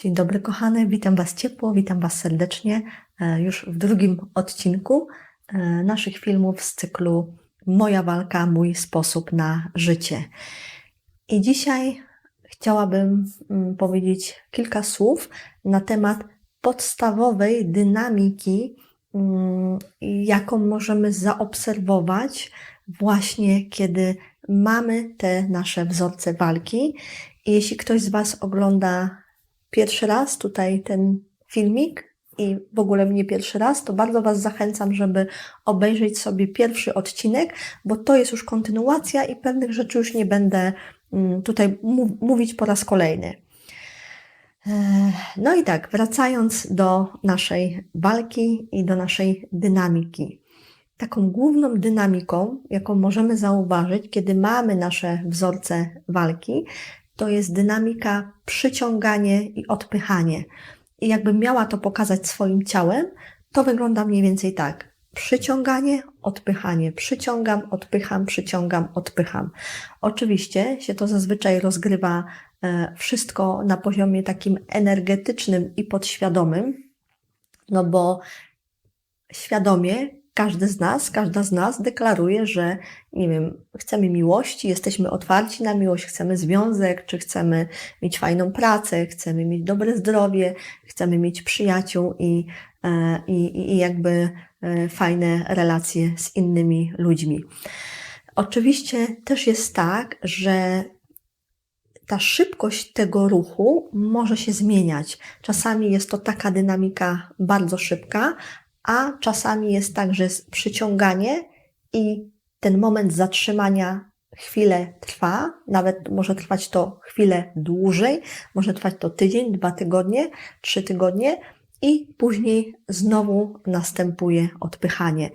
Dzień dobry, kochane. Witam Was ciepło, witam Was serdecznie e, już w drugim odcinku e, naszych filmów z cyklu Moja walka, mój sposób na życie. I dzisiaj chciałabym mm, powiedzieć kilka słów na temat podstawowej dynamiki, mm, jaką możemy zaobserwować właśnie kiedy mamy te nasze wzorce walki. Jeśli ktoś z Was ogląda pierwszy raz tutaj ten filmik i w ogóle mnie pierwszy raz, to bardzo Was zachęcam, żeby obejrzeć sobie pierwszy odcinek, bo to jest już kontynuacja i pewnych rzeczy już nie będę mm, tutaj mów- mówić po raz kolejny. No i tak, wracając do naszej walki i do naszej dynamiki. Taką główną dynamiką, jaką możemy zauważyć, kiedy mamy nasze wzorce walki, to jest dynamika przyciąganie i odpychanie. I jakbym miała to pokazać swoim ciałem, to wygląda mniej więcej tak. Przyciąganie, odpychanie. Przyciągam, odpycham, przyciągam, odpycham. Oczywiście się to zazwyczaj rozgrywa e, wszystko na poziomie takim energetycznym i podświadomym, no bo świadomie każdy z nas, każda z nas deklaruje, że nie wiem, chcemy miłości, jesteśmy otwarci na miłość, chcemy związek, czy chcemy mieć fajną pracę, chcemy mieć dobre zdrowie, chcemy mieć przyjaciół i, e, i, i jakby e, fajne relacje z innymi ludźmi. Oczywiście też jest tak, że ta szybkość tego ruchu może się zmieniać. Czasami jest to taka dynamika bardzo szybka, a czasami jest tak, że jest przyciąganie i ten moment zatrzymania chwilę trwa, nawet może trwać to chwilę dłużej, może trwać to tydzień, dwa tygodnie, trzy tygodnie i później znowu następuje odpychanie.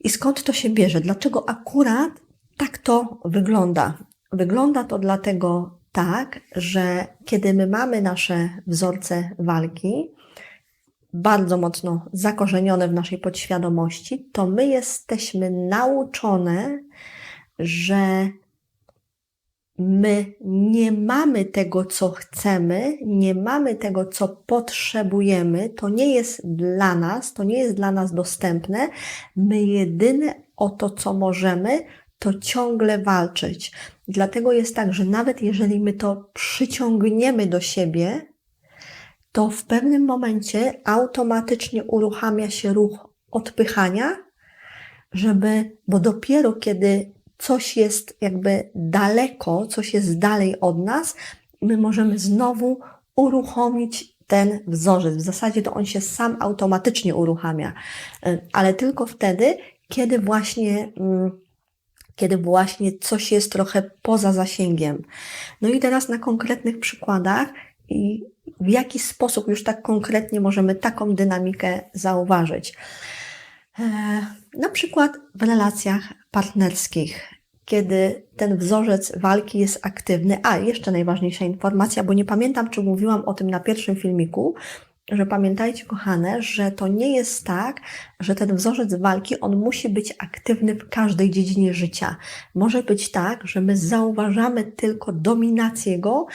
I skąd to się bierze? Dlaczego akurat tak to wygląda? Wygląda to dlatego tak, że kiedy my mamy nasze wzorce walki, bardzo mocno zakorzenione w naszej podświadomości, to my jesteśmy nauczone, że my nie mamy tego, co chcemy, nie mamy tego, co potrzebujemy, to nie jest dla nas, to nie jest dla nas dostępne. My jedyne o to, co możemy, to ciągle walczyć. Dlatego jest tak, że nawet jeżeli my to przyciągniemy do siebie, to w pewnym momencie automatycznie uruchamia się ruch odpychania, żeby, bo dopiero kiedy coś jest jakby daleko, coś jest dalej od nas, my możemy znowu uruchomić ten wzorzec. W zasadzie to on się sam automatycznie uruchamia, ale tylko wtedy, kiedy właśnie, mm, kiedy właśnie coś jest trochę poza zasięgiem. No i teraz na konkretnych przykładach i w jaki sposób już tak konkretnie możemy taką dynamikę zauważyć. E, Na przykład w relacjach partnerskich, kiedy ten wzorzec walki jest aktywny. A, jeszcze najważniejsza informacja, bo nie pamiętam, czy mówiłam o tym na pierwszym filmiku, że pamiętajcie, kochane, że to nie jest tak, że ten wzorzec walki, on musi być aktywny w każdej dziedzinie życia. Może być tak, że my zauważamy tylko dominację go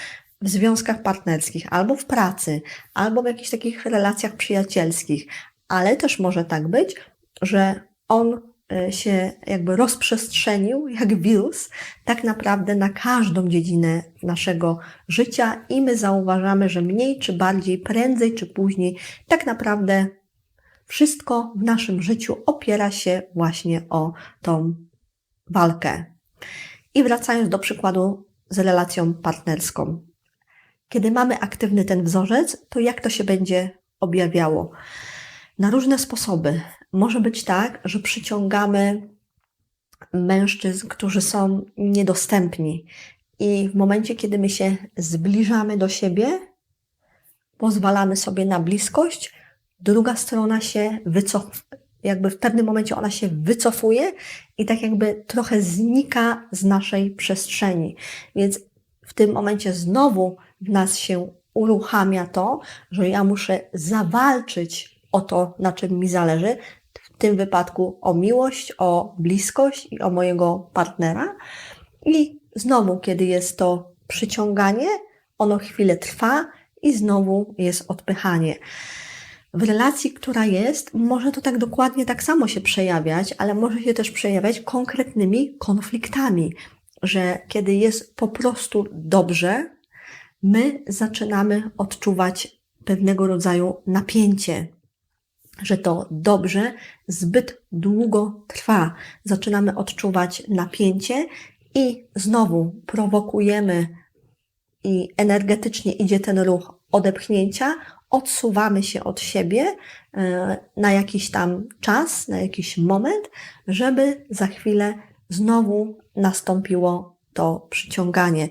w związkach partnerskich, albo w pracy, albo w jakichś takich relacjach przyjacielskich, ale też może tak być, że on y, się jakby rozprzestrzenił jak wirus, tak naprawdę na każdą dziedzinę naszego życia i my zauważamy, że mniej czy bardziej, prędzej czy później, tak naprawdę wszystko w naszym życiu opiera się właśnie o tą walkę. I wracając do przykładu z relacją partnerską. Kiedy mamy aktywny ten wzorzec, to jak to się będzie objawiało? Na różne sposoby. Może być tak, że przyciągamy mężczyzn, którzy są niedostępni, i w momencie, kiedy my się zbliżamy do siebie, pozwalamy sobie na bliskość, druga strona się wycofuje, jakby w pewnym momencie ona się wycofuje i tak jakby trochę znika z naszej przestrzeni. Więc w tym momencie znowu w nas się uruchamia to, że ja muszę zawalczyć o to, na czym mi zależy, w tym wypadku o miłość, o bliskość i o mojego partnera. I znowu, kiedy jest to przyciąganie, ono chwilę trwa i znowu jest odpychanie. W relacji, która jest, może to tak dokładnie tak samo się przejawiać, ale może się też przejawiać konkretnymi konfliktami, że kiedy jest po prostu dobrze, my zaczynamy odczuwać pewnego rodzaju napięcie, że to dobrze zbyt długo trwa. Zaczynamy odczuwać napięcie i znowu prowokujemy i energetycznie idzie ten ruch odepchnięcia, odsuwamy się od siebie e, na jakiś tam czas, na jakiś moment, żeby za chwilę znowu nastąpiło to przyciąganie.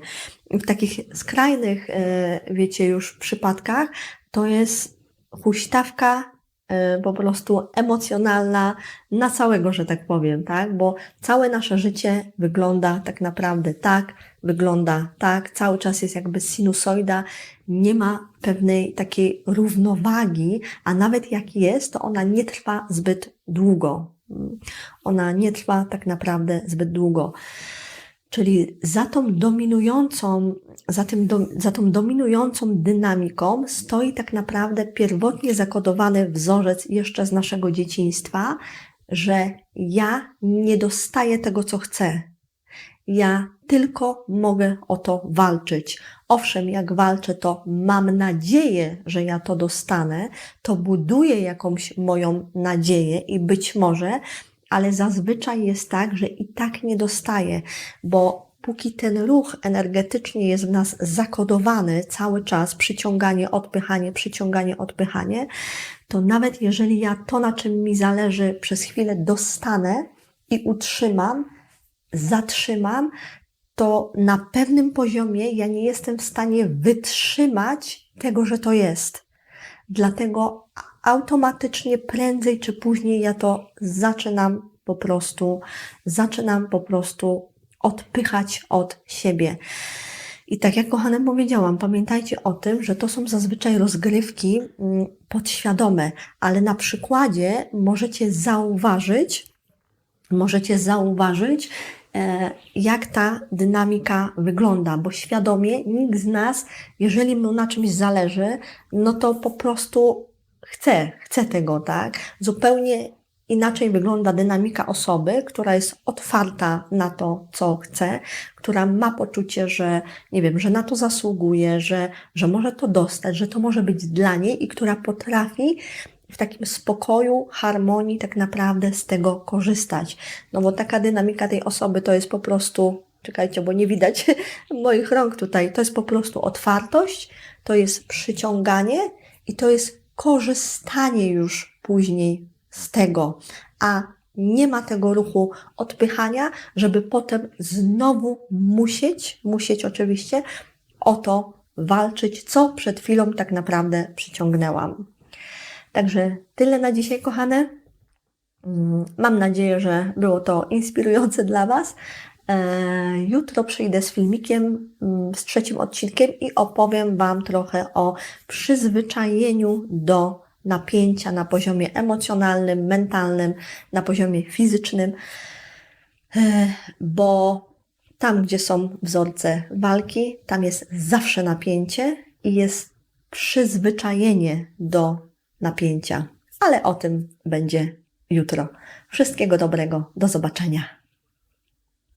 W takich skrajnych, e, wiecie, już przypadkach to jest huśtawka e, po prostu emocjonalna na całego, że tak powiem, tak? Bo całe nasze życie wygląda tak naprawdę tak, wygląda tak, cały czas jest jakby sinusoida, nie ma pewnej takiej równowagi, a nawet jak jest, to ona nie trwa zbyt długo. Ona nie trwa tak naprawdę zbyt długo. Czyli za tą dominującą, za, tym do, za tą dominującą dynamiką stoi tak naprawdę pierwotnie zakodowany wzorzec jeszcze z naszego dzieciństwa, że ja nie dostaję tego, co chcę. Ja tylko mogę o to walczyć. Owszem, jak walczę, to mam nadzieję, że ja to dostanę, to buduję jakąś moją nadzieję i być może ale zazwyczaj jest tak, że i tak nie dostaje, bo póki ten ruch energetycznie jest w nas zakodowany cały czas, przyciąganie, odpychanie, przyciąganie, odpychanie, to nawet jeżeli ja to, na czym mi zależy, przez chwilę dostanę i utrzymam, zatrzymam, to na pewnym poziomie ja nie jestem w stanie wytrzymać tego, że to jest. Dlatego automatycznie prędzej czy później ja to zaczynam po prostu, zaczynam po prostu odpychać od siebie. I tak jak kochane powiedziałam, pamiętajcie o tym, że to są zazwyczaj rozgrywki mm, podświadome, ale na przykładzie możecie zauważyć, możecie zauważyć, e, jak ta dynamika wygląda, bo świadomie nikt z nas, jeżeli mu na czymś zależy, no to po prostu chce, chce tego, tak? Zupełnie inaczej wygląda dynamika osoby, która jest otwarta na to, co chce, która ma poczucie, że nie wiem, że na to zasługuje, że, że może to dostać, że to może być dla niej i która potrafi w takim spokoju, harmonii tak naprawdę z tego korzystać. No bo taka dynamika tej osoby to jest po prostu, czekajcie, bo nie widać moich rąk tutaj, to jest po prostu otwartość, to jest przyciąganie i to jest korzystanie już później z tego, a nie ma tego ruchu odpychania, żeby potem znowu musieć, musieć oczywiście o to walczyć, co przed chwilą tak naprawdę przyciągnęłam. Także tyle na dzisiaj, kochane. Mm, mam nadzieję, że było to inspirujące dla Was. E, jutro przyjdę z filmikiem, mm, z trzecim odcinkiem i opowiem Wam trochę o przyzwyczajeniu do napięcia na poziomie emocjonalnym, mentalnym, na poziomie fizycznym, e, bo tam, gdzie są wzorce walki, tam jest zawsze napięcie i jest przyzwyczajenie do napięcia. Ale o tym będzie jutro. Wszystkiego dobrego, do zobaczenia.